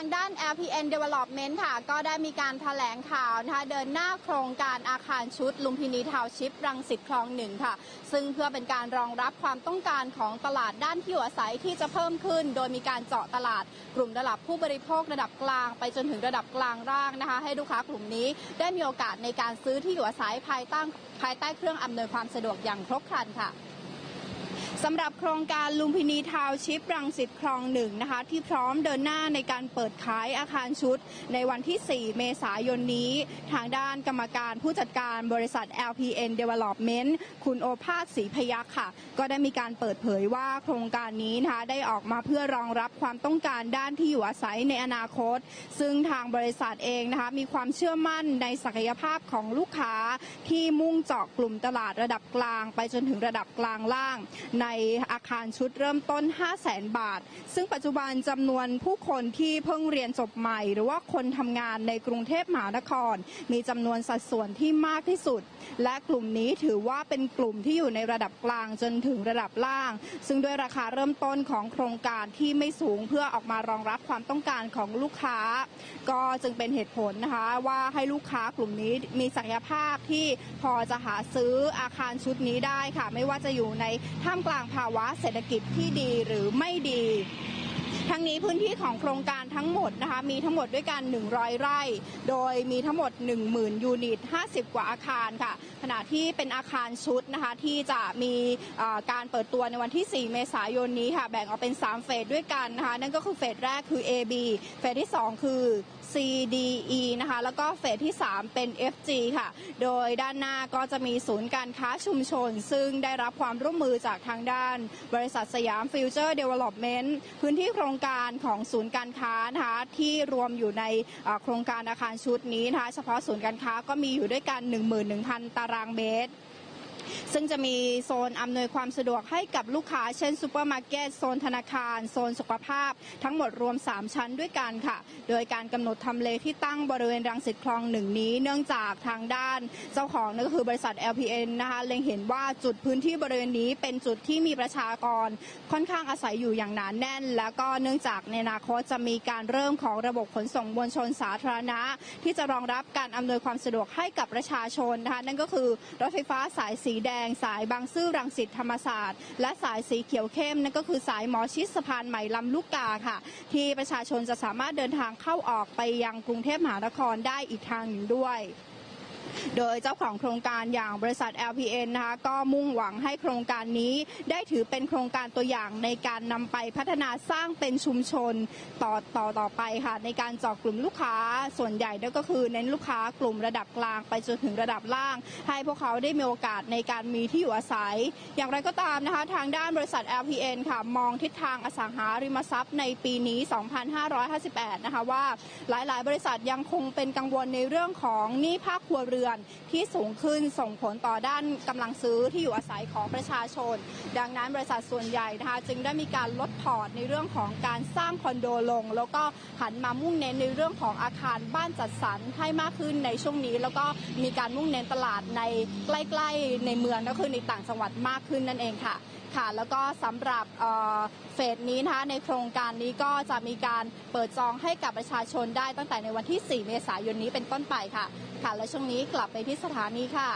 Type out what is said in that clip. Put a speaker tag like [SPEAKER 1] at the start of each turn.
[SPEAKER 1] างด้าน LPN Development ค่ะ ก็ได้มีการแถลงข่าวนะคะเดินหน้าโครงการอาคารชุด ลุมพินีทาวน์ชิป รังสิตคลองหนึ่งค่ะ ซึ่งเพื่อเป็นการรองรับความต้องการของตลาดด้านที่อยู่อาศัยที่จะเพิ่มขึ้น โดยมีการเจาะตลาดกลุ่มระดับผู้บริโภคระดับกลาง ไปจนถึงระดับกลางร่างนะคะ ให้ลูกค้ากลุ่มนี้ได้มีโอกาสในการซื้อที่อยู่อาศัยภายใต้ภายใต้เครื่องอำนวยความสะดวกอย่างครบครันค่ะ สำหรับโครงการลุมพินีทาวน์ชิปรังสิตคลองหนึ่งนะคะที่พร้อมเดินหน้าในการเปิดขายอาคารชุด ในวันที่ 4 เมษายนนี้ ทางด้านกรรมการผู้จัดการบริษัท LPN Development คุณโอภาสศรีพยัคฆ์ค่ะ ก็ได้มีการเปิดเผยว่าโครงการนี้นะคะได้ออกมาเพื่อรองรับความต้องการด้านที่อยู่อาศัยในอนาคต ซึ่งทางบริษัทเองนะคะมีความเชื่อมั่นในศักยภาพของลูกค้าที่มุ่งเจาะกลุ่มตลาดระดับกลาง ไปจนถึงระดับกลางล่างในอาคารชุดเริ่มต้น 5 0 0แสนบาท ซึ่งปัจจุบันจำนวนผู้คนที่เพิ่งเรียนจบใหม่ หรือว่าคนทำงานในกรุงเทพมหานคร มีจำนวนสัดส่วนที่มากที่สุด และกลุ่มนี้ถือว่าเป็นกลุ่มที่อยู่ในระดับกลางจนถึงระดับล่าง ซึ่งด้วยราคาเริ่มต้นของโครงการที่ไม่สูงเพื่อออกมารองรับความต้องการของลูกค้า ก็จึงเป็นเหตุผลนะคะว่าให้ลูกค้ากลุ่มนี้มีศักยภาพที่พอจะหาซื้ออาคารชุดนี้ได้ค่ะ ไม่ว่าจะอยู่ในท่ามกลางภาวะเศรษฐกิจที่ดีหรือไม่ดี ทั้งนี้พื้นที่ของโครงการทั้งหมดนะคะมีทั้งหมดด้วยกัน 100 ไร่ โดยมีทั้งหมด 10,000 ยูนิต 50 กว่าอาคารค่ะ ขณะที่เป็นอาคารชุดนะคะที่จะมีการเปิดตัวในวันที่ 4 เมษายนนี้ค่ะแบ่งออกเป็น 3 เฟสด้วยกันนะคะนั่นก็คือเฟสแรกคือ AB เฟสที่ 2 คือ CDE นะคะแล้วก็เฟสที่ 3 เป็น FG ค่ะ โดยด้านหน้าก็จะมีศูนย์การค้าชุมชน ซึ่งได้รับความร่วมมือจากทางด้าน บริษัทสยามฟิวเจอร์เดเวล็อปเมนต์พื้นที่โครงการของศูนย์การค้านะคะที่รวมอยู่ในโครงการอาคารชุดนี้นะคะเฉพาะศูนย์การค้าก็มีอยู่ด้วยกัน 11,000 ตารางเมตร ซึ่งจะมีโซนอำนวยความสะดวกให้กับลูกค้า เช่นซูเปอร์มาร์เก็ตโซนธนาคาร โซนสุขภาพ ทั้งหมดรวม 3 ชั้นด้วยกันค่ะ โดยการกำหนดทำเลที่ตั้งบริเวณรังสิตคลองหนึ่งนี้ เนื่องจากทางด้านเจ้าของนั่นก็คือบริษัท LPN นะคะเล็งเห็นว่าจุดพื้นที่บริเวณนี้เป็นจุดที่มีประชากรค่อนข้างอาศัยอยู่อย่างหนานแน่น แล้วก็เนื่องจากในอนาคตจะมีการเริ่มของระบบขนส่งมวลชนสาธารณะ ที่จะรองรับการอำนวยความสะดวกให้กับประชาชนนะคะนั่นก็คือรถไฟฟ้าสายสีแดง สายบางซื่อรังสิตธรรมศาสตร์ และสายสีเขียวเข้มนั่นก็คือสายหมอชิดสะพานใหม่ลำลูกกาค่ะ ที่ประชาชนจะสามารถเดินทางเข้าออกไปยังกรุงเทพมหานครได้อีกทางหนึ่งด้วย โดยเจ้าของโครงการอย่างบริษัท LPN นะคะก็มุ่งหวังให้โครงการนี้ได้ถือเป็นโครงการตัวอย่างในการนำไปพัฒนาสร้างเป็นชุมชนต่อต่อต่อไปค่ะในการเจาะกลุ่มลูกค้าส่วนใหญ่นั่นก็คือเน้นลูกค้ากลุ่มระดับกลางไปจนถึงระดับล่าง ให้พวกเขาได้มีโอกาสในการมีที่อยู่อาศัย อย่างไรก็ตามนะคะทางด้านบริษัท LPN ค่ะมองทิศทางอสังหาริมทรัพย์ในปีนี้ 2558 นะคะว่าหลาย ๆ บริษัทยังคงเป็นกังวลในเรื่องของหนี้ภาคครัวเรือนที่สูงขึ้นส่งผลต่อด้านกำลังซื้อที่อยู่อาศัยของประชาชน ดังนั้นบริษัทส่วนใหญ่นะคะจึงได้มีการลดพอร์ตในเรื่องของการสร้างคอนโดลง แล้วก็หันมามุ่งเน้นในเรื่องของอาคารบ้านจัดสรรให้มากขึ้นในช่วงนี้ แล้วก็มีการมุ่งเน้นตลาดในใกล้ ๆ ในเมืองก็คือในต่างจังหวัดมากขึ้นนั่นเองค่ะค่ะแล้วก็สำหรับเอ่อเฟสนี้นะคะในโครงการนี้ก็จะมีการเปิดจองให้กับประชาชนได้ตั้งแต่ในวันที่ 4 เมษายนนี้เป็นต้นไปค่ะค่ะและช่วงนี้กลับไปที่สถานีค่ะ